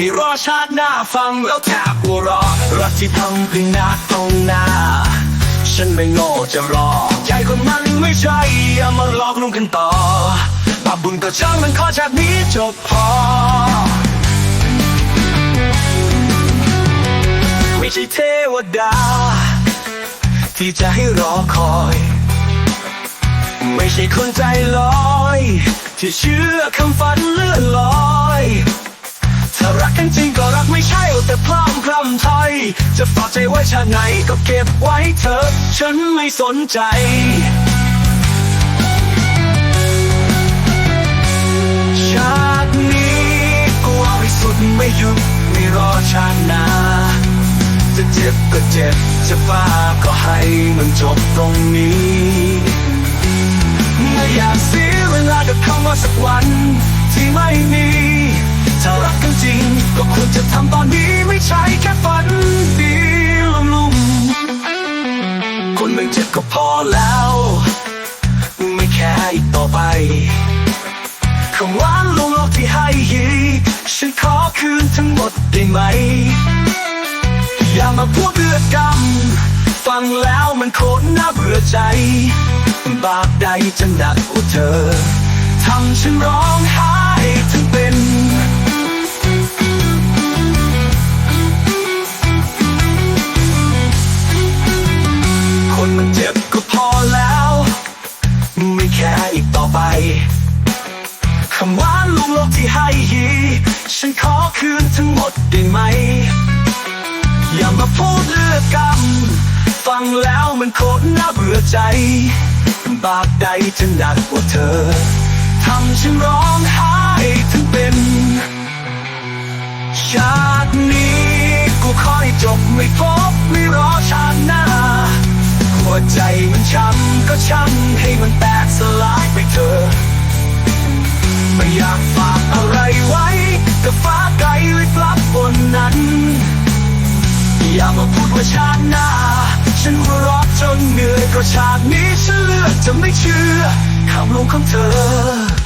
หน้าฟังแล้วแทบหัวรอรักที่ทำเพียงหน้าตรงหน้า ฉันไม่โง่จะรอใจคนมันไม่ใช่อย่ามาหลอกลวงกันต่อบาปบุญต่อฉันมันขอจากนี้จบพอ ไม่ใช่เทวดา ที่จะให้รอคอย ไม่ใช่คนใจลอย ที่เชื่อคำฝันเลื่อนลอย จะฝากใจไว้ชาไหนก็เก็บไว้เถอะ ฉันไม่สนใจชาตินี้กูเอาให้สุดไม่หยุดไม่รอชาติหน้าจะเจ็บก็เจ็บ จะบ้าก็ให้มันจบตรงนี้ไม่อยากเสียเวลากับคำว่าสักวันที่ไม่มีถ้ารักกันจริง ก็ควรจะทำตอนนี้ไม่ใช่แค่ฝัน ก็พอแล้ว ไม่แค่อีกต่อไปคำหว่าลวงโลกที่ให้ยีฉันขอคืนทั้งหมดได้ไหม อย่ามาพูดเลือดกำฟังแล้วมันโคตรน่าเบื่อใจ บาปใดจะหนักกว่าเธอทำฉันร้องไห้ มาพูดเลือกกรรม ฟังแล้วมันโคตรน่าเบื่อใจบาปใดจะหนักกว่าเธอ ทำฉันร้องไห้ทั้งเป็นชาตินี้ กูขอให้จบไม่พบไม่รอชาติหน้า หัวใจมันช้ำก็ช้ำให้มันแตกสลายไปเถอไม่อยากฝากอะไรไว้กับฟ้า อย่ามาพูดว่าชาติหน้า ฉันหัวเรอจนเหนื่อยก็ชาตินี้ฉันเลือกจะไม่เชื่อคำลงของเธอ